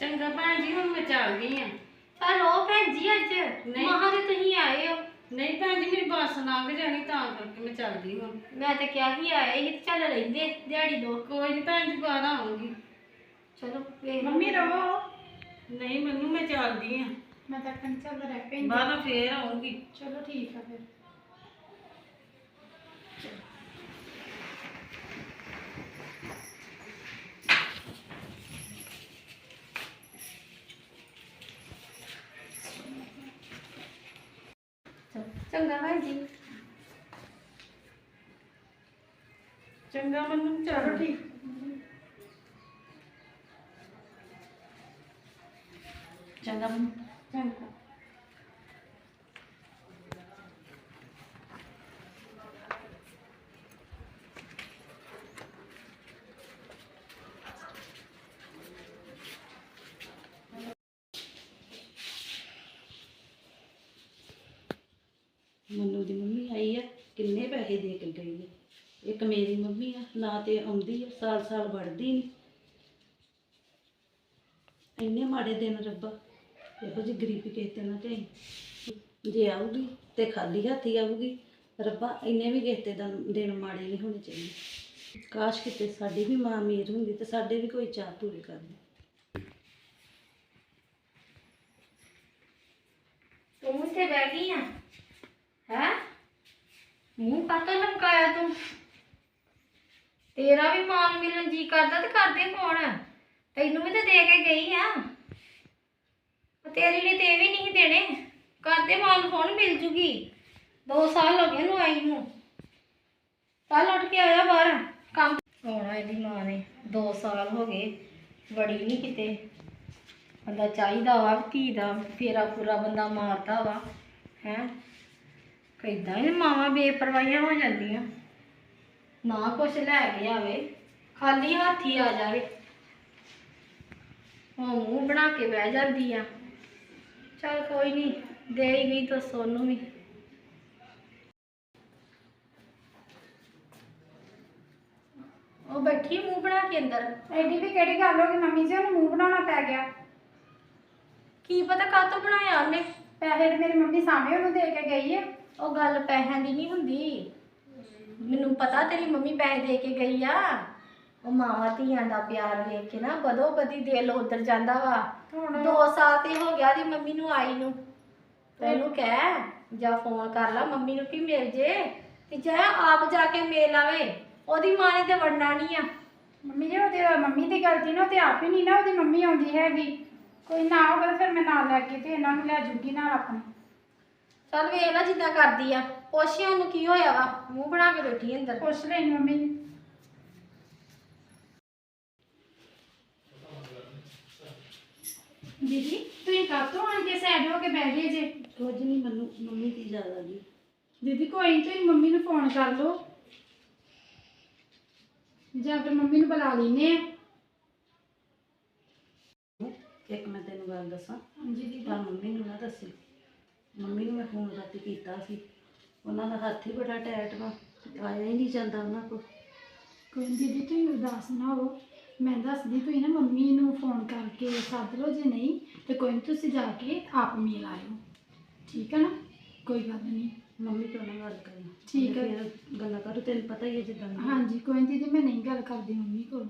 ਚੰਗਾ ਭੈਣ ਜੀ ਹੁਣ ਮੈਂ ਚੱਲ ਗਈ ਆ। ਚਲੋ ਭੈਣ ਜੀ ਅੱਜ। ਨਹੀਂ। ਮਹਾਂ ਤੇ ਤੁਸੀਂ ਆਏ ਹੋ। ਨਹੀਂ ਭੈਣ ਜੀ ਮੇਰੀ ਬੱਸ ਲੰਘ ਜਾਣੀ ਤਾਂ ਕਰਕੇ ਮੈਂ ਚੱਲ ਗਈ ਹੁਣ। ਮੈਂ ਤਾਂ ਕਿਹਾ ਹੀ ਆਏ ਸੀ ਤੇ ਚੱਲ ਰਹਿੰਦੇ ਦਿਹਾੜੀ ਦੋ। ਕੋਈ ਨਹੀਂ ਭੈਣ ਜੀ ਬਾਹਰ ਆਉਂਗੀ ਚਲੋ ਵੇਖ ਲਓ। ਮੰਮੀ ਰਵੋ। ਨਹੀਂ ਮੈਨੂੰ ਮੈਂ ਚੱਲਦੀ ਆ। ਮੈਂ ਤਾਂ ਕੰਨ ਚੱਲ ਰਹਿ ਪੈਂਦੀ। ਬਾਅਦ ਫੇਰ ਆਉਂਗੀ ਚਲੋ ਠੀਕ ਆ ਫਿਰ ਚਲੋ, ਚੰਗਾ ਭੈਣ ਜੀ ਚੰਗਾ ਮੈਨੂੰ ਚਲੋ ਚੱਲ ਠੀਕ ਚੰਗਾ ਮੈਨੂੰ ਚੰਗਾ ਮੰਨੂ ਦੀ ਮੰਮੀ ਆਈ ਆ, ਕਿੰਨੇ ਪੈਸੇ ਦੇ ਕੇ ਗਈ ਆ। ਇੱਕ ਮੇਰੀ ਮੰਮੀ ਆ, ਨਾ ਤੇ ਆਉਂਦੀ ਆ, ਸਾਲ ਸਾਲ ਵੜਦੀ ਨਹੀਂ ਇੰਨੇ ਮਾੜੇ ਦਿਨ ਰੱਬਾ, ਇਹੋ ਜਿਹੀ ਗਰੀਬੀ ਕਿਸੇ ਤੇ ਨਾ ਢਾਈ ਜੇ ਆਊਗੀ ਤੇ ਖਾਲੀ ਹੱਥੀ ਆਊਗੀ, ਰੱਬਾ, ਇੰਨੇ ਵੀ ਕਿਸੇ ਤੇ ਦਿਨ ਦਿਨ ਮਾੜੇ ਨਹੀਂ ਹੋਣੇ ਚਾਹੀਦੇ। ਕਾਸ਼ ਕਿਤੇ ਸਾਡੀ ਵੀ ਮਾਂ ਅਮੀਰ ਹੁੰਦੀ ਤੇ ਸਾਡੇ ਵੀ ਕੋਈ ਚਾਹ ਪੂਰੇ ਕਰਦੇ। ਤੂੰ ਇੱਥੇ ਬਹਿ ਗਈ ਆ? ਹੈ? ਮੂੰਹ ਕਾਤੋਂ ਲਮਕਾਇਆ ਤੂੰ? ਤੇਰਾ ਵੀ ਮਾਨ ਮਿਲਣ ਜੀ ਕਰਦਾ ਤੇ ਕਰਦੇ ਕੌਣ? ਤੈਨੂੰ ਵੀ ਤਾਂ ਦੇ ਕੇ ਗਈ ਆ। ਤੇਰੇ ਲਈ ਤੇ ਵੀ ਨਹੀਂ ਦੇਣੇ। ਕਰਦੇ ਮਾਨ ਕੌਣ ਮਿਲ ਜੂਗੀ। 2 ਸਾਲ ਹੋ ਗਏ ਨੂੰ ਆਈ ਨੂੰ। ਚੱਲ ਉੱਠ ਕੇ ਆਇਆ ਬਾਹਰ। ਕੰਮ ਆਉਣਾ ਇਹਦੀ ਮਾਂ ਨੇ। 2 ਸਾਲ ਹੋ ਗਏ। ਬੜੀ ਨਹੀਂ ਕਿਤੇ। ਬੰਦਾ ਚਾਹੀਦਾ ਵਾ, ਧੀ ਦਾ। ਫੇਰਾ ਪੂਰਾ ਬੰਦਾ ਮਾਰਦਾ ਵਾ। ਹੈ? ਕਿਦਾਂ ਇਹ ਮਾਵਾਂ ਬੇਪਰਵਾਹੀਆਂ ਹੋ ਜਾਂਦੀਆਂ। ਨਾ ਕੁਛ ਲੈ ਕੇ ਆਵੇ ਖਾਲੀ ਹੱਥ ਹੀ ਆ ਜਾਵੇ। ਉਹ ਮੂੰਹ ਬਣਾ ਕੇ ਬਹਿ ਜਾਂਦੀ ਆ। ਚਲ ਕੋਈ ਨਹੀਂ ਦੇ ਹੀ ਗਈ ਤਾਂ ਸੋਨੂੰ ਵੀ। ਉਹ ਬੈਠੀ ਮੂੰਹ ਬਣਾ ਕੇ ਅੰਦਰ। ਐਡੀ ਵੀ ਕਿਹੜੀ ਗੱਲ ਹੋ ਗਈ ਮੰਮੀ ਜੀ ਉਹਨੂੰ ਮੂੰਹ ਬਣਾਉਣਾ ਪੈ ਗਿਆ। ਕੀ ਪਤਾ ਕਾਹਤੋਂ ਬਣਾਇਆ ਉਹਨੇ? ਪੈਸੇ ਤੇ ਮੇਰੀ ਮੰਮੀ ਸਾਹਮਣੇ ਉਹਨੂੰ ਦੇ ਕੇ ਗਈ ਹੈ ਉਹ ਗੱਲ ਪੈਸਿਆਂ ਦੀ ਨਹੀਂ ਹੁੰਦੀ। ਮੈਨੂੰ ਪਤਾ ਤੇਰੀ ਮੰਮੀ ਪੈਸੇ ਦੇ ਕੇ ਗਈ ਆ। ਉਹ ਮਾਵਾਂ ਧੀਆਂ ਦਾ ਪਿਆਰ ਵੇਖ ਕੇ ਨਾ ਬਦੋ ਬਦੀ ਦਿਲ ਉਧਰ ਜਾਂਦਾ ਵਾ। ਦੋ ਸਾਲ ਤੇ ਹੋ ਗਿਆ ਦੀ ਮੰਮੀ ਨੂੰ ਆਈ ਨੂੰ। ਤੈਨੂੰ ਕਹਿ ਜਾਂ ਫੋਨ ਕਰ ਲਾ ਮੰਮੀ ਨੂੰ ਕਿ ਮਿਲ ਜੇ। ਤੇ ਜਾ ਆਪ ਜਾ ਕੇ ਮਿਲ ਆਵੇ ਉਹਦੀ ਮਾਂ ਨੇ ਤੇ ਵੜਨਾ ਨਹੀਂ ਆ। ਮੰਮੀ ਜੀ ਉਹਦੇ ਮੰਮੀ ਦੀ ਗਲਤੀ ਨਾ ਤੇ ਆਪ ਹੀ ਨਹੀਂ ਨਾ ਉਹਦੀ ਮੰਮੀ ਆਉਂਦੀ ਹੈਗੀ। ਕੋਈ ਨਾ ਹੋਵੇ ਫਿਰ ਮੈਂ ਨਾਲ ਲੈ ਕੇ ਤੇ ਇਹਨਾਂ ਨੂੰ ਲੈ ਜੂਗੀ ਨਾਲ ਆਪਣੇ। ਚੱਲ ਵੇਖ ਲੈ ਜਿੱਦਾਂ ਕਰਦੀ ਆ। ਪੁੱਛਿਆ ਉਹਨੂੰ ਕੀ ਹੋਇਆ ਵਾ। ਮੂੰਹ ਬਣਾ ਕੇ ਬੈਠੀ ਅੰਦਰ। ਪੁੱਛ ਲੈਣੀ ਮੰਮੀ ਨੂੰ। ਦੀਦੀ ਤੁਸੀਂ ਕਾਹਤੋਂ ਆਣ ਕੇ ਸਾਈਡ ਹੋ ਕੇ ਬਹਿ ਗਏ ਜੇ? ਕੁਝ ਨਹੀਂ ਮੈਨੂੰ ਮੰਮੀ ਦੀ ਜ਼ਿਆਦਾ ਜੀ। ਦੀਦੀ ਕੋਈ ਨਹੀਂ ਤੁਸੀਂ ਮੰਮੀ ਨੂੰ ਫੋਨ ਕਰ ਲਓ। ਜਾਂ ਫਿਰ ਮੰਮੀ ਨੂੰ ਬੁਲਾ ਲੈਨੇ ਆ। ਇੱਕ ਮੈਂ ਤੈਨੂੰ ਗੱਲ ਦੱਸਾਂ। ਹਾਂਜੀ ਦੀਦੀ। ਪਰ ਮੰਮੀ ਨੂੰ ਨਾ ਦੱਸੀ ਮੰਮੀ ਨੂੰ ਫੋਨ ਰਾਤੀ ਕੀਤਾ ਸੀ। ਉਹਨਾਂ ਦਾ ਹੱਥ ਹੀ ਬੜਾ ਟਾਈਟ ਵਾ ਆਇਆ ਹੀ ਨਹੀਂ ਜਾਂਦਾ ਉਹਨਾਂ ਕੋਲ। ਕੋਈ ਨੀ ਦੀਦੀ ਤੁਸੀਂ ਉਦਾਸ ਨਾ ਹੋ ਮੈਂ ਦੱਸਦੀ ਤੁਸੀਂ ਨਾ ਮੰਮੀ ਨੂੰ ਫੋਨ ਕਰਕੇ ਸੱਦ ਲਓ ਜੇ ਨਹੀਂ ਤੇ ਕੋਈ ਨੀ ਤੁਸੀਂ ਜਾ ਕੇ ਆਪ ਮਿਲ ਆਇਓ। ਠੀਕ ਹੈ ਨਾ? ਕੋਈ ਗੱਲ ਨਹੀਂ ਮੰਮੀ ਤੋਂ ਨਾਲ ਗੱਲ ਕਰੀ ਠੀਕ ਹੈ। ਫਿਰ ਗੱਲਾਂ ਕਰੂ ਤੈਨੂੰ ਪਤਾ ਹੀ ਹੈ ਜਿੱਦਾਂ ਦੀ। ਹਾਂਜੀ ਕੋਈ ਨੀ ਦੀਦੀ ਮੈਂ ਨਹੀਂ ਗੱਲ ਕਰਦੀ ਮੰਮੀ ਕੋਲ।